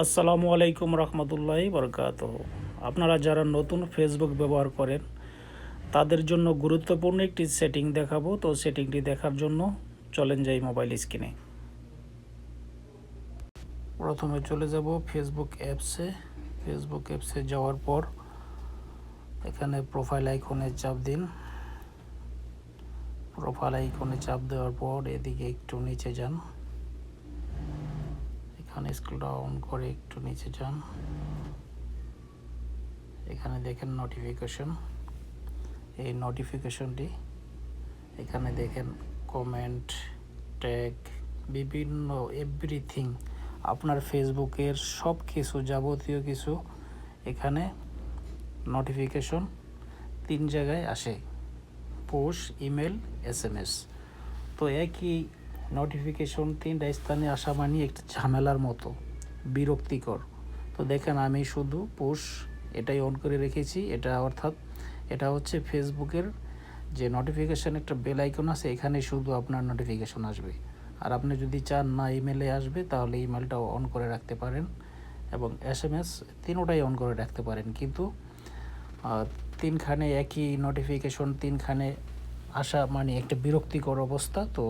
আসসালামু আলাইকুম রহমতুল্লাহি বরকাত আপনারা যারা নতুন ফেসবুক ব্যবহার করেন, তাদের জন্য গুরুত্বপূর্ণ একটি সেটিং দেখাবো। তো সেটিংটি দেখার জন্য চলেন যাই মোবাইল স্ক্রিনে প্রথমে চলে যাব ফেসবুক অ্যাপসে ফেসবুক অ্যাপসে যাওয়ার পর এখানে প্রোফাইল আইকনে চাপ দিন। প্রোফাইল আইকনে চাপ দেওয়ার পর এদিকে একটু নিচে যান। এখানে স্ক্রল ডাউন করে একটু নিচে যান। এখানে দেখেন নোটিফিকেশন এই নোটিফিকেশনটি এখানে দেখেন কমেন্ট ট্যাগ বিভিন্ন এভরিথিং আপনার ফেসবুকের সব কিছু যাবতীয় কিছু এখানে নোটিফিকেশন তিন জায়গায় আসে। পোষ ইমেল এস এম এস তো একই নোটিফিকেশন তিনটা স্থানে আসা মানে একটা ঝামেলার মতো, বিরক্তিকর। তো দেখেন, আমি শুধু পুশ এটাই অন করে রেখেছি। এটা অর্থাৎ, এটা হচ্ছে ফেসবুকের যে নোটিফিকেশান একটা বেল আইকন আছে, এখানে শুধু আপনার নোটিফিকেশন আসবে। আর আপনি যদি চান না ইমেলে আসবে, তাহলে ইমেলটাও অন করে রাখতে পারেন এবং এস এম এস তিনোটাই অন করে রাখতে পারেন। কিন্তু তিনখানে একই নোটিফিকেশন তিনখানে আসা মানে একটা বিরক্তিকর অবস্থা, তো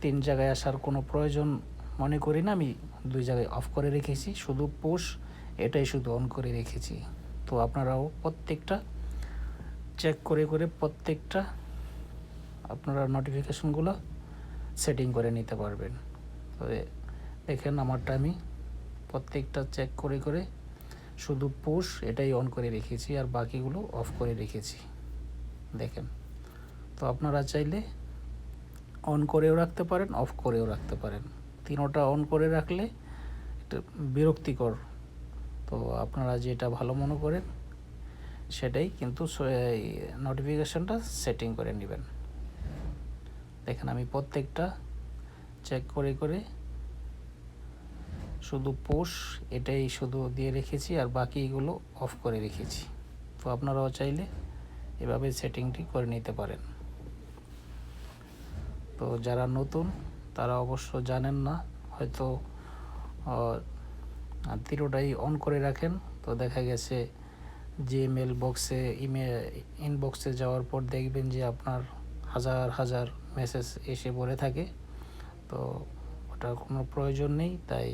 তিন জায়গায় আসার কোনো প্রয়োজন মনে করি না। আমি দুই জায়গায় অফ করে রেখেছি। শুধু পোষ এটাই শুধু অন করে রেখেছি। তো আপনারাও প্রত্যেকটা চেক করে করে প্রত্যেকটা আপনারা নোটিফিকেশনগুলো সেটিং করে নিতে পারবেন। তো এ- দেখেন আমারটা আমি প্রত্যেকটা চেক করে করে শুধু পুশ এটাই অন করে রেখেছি। আর বাকিগুলো অফ করে রেখেছি। দেখেন। তো আপনারা চাইলে অন করেও রাখতে পারেন অফ করেও রাখতে পারেন। তিনোটা অন করে রাখলে একটু বিরক্তিকর। তো আপনারা যেটা ভালো মনে করেন, সেটাই কিন্তু নোটিফিকেশনটা সেটিং করে নেবেন। দেখেন আমি প্রত্যেকটা চেক করে করে শুধু পোষ এটাই শুধু দিয়ে রেখেছি আর বাকিগুলো অফ করে রেখেছি। তো আপনারাও চাইলে এভাবে সেটিংটি করে নিতে পারেন। তো যারা নতুন তারা অবশ্য জানেন না হয়তো আহ, তিনোটাই অন করে রাখেন। তো দেখা গেছে যে মেল বক্সে ইমেল ইনবক্সে যাওয়ার পর দেখবেন যে আপনার হাজার হাজার মেসেজ এসে পড়ে থাকে। তো ওটার কোনো প্রয়োজন নেই তাই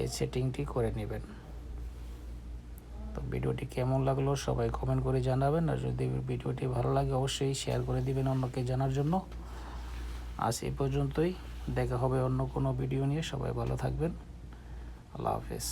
এই সেটিংটি করে নেবেন। তো ভিডিওটি কেমন লাগল সবাই কমেন্ট করে জানাবেন আর যদি ভিডিওটি ভালো লাগে অবশ্যই শেয়ার করে দিবেন অন্যকে জানার জন্য। আজ এ পর্যন্তই। দেখা হবে অন্য কোনো ভিডিও নিয়ে। সবাই ভালো থাকবেন। আল্লাহ হাফেজ।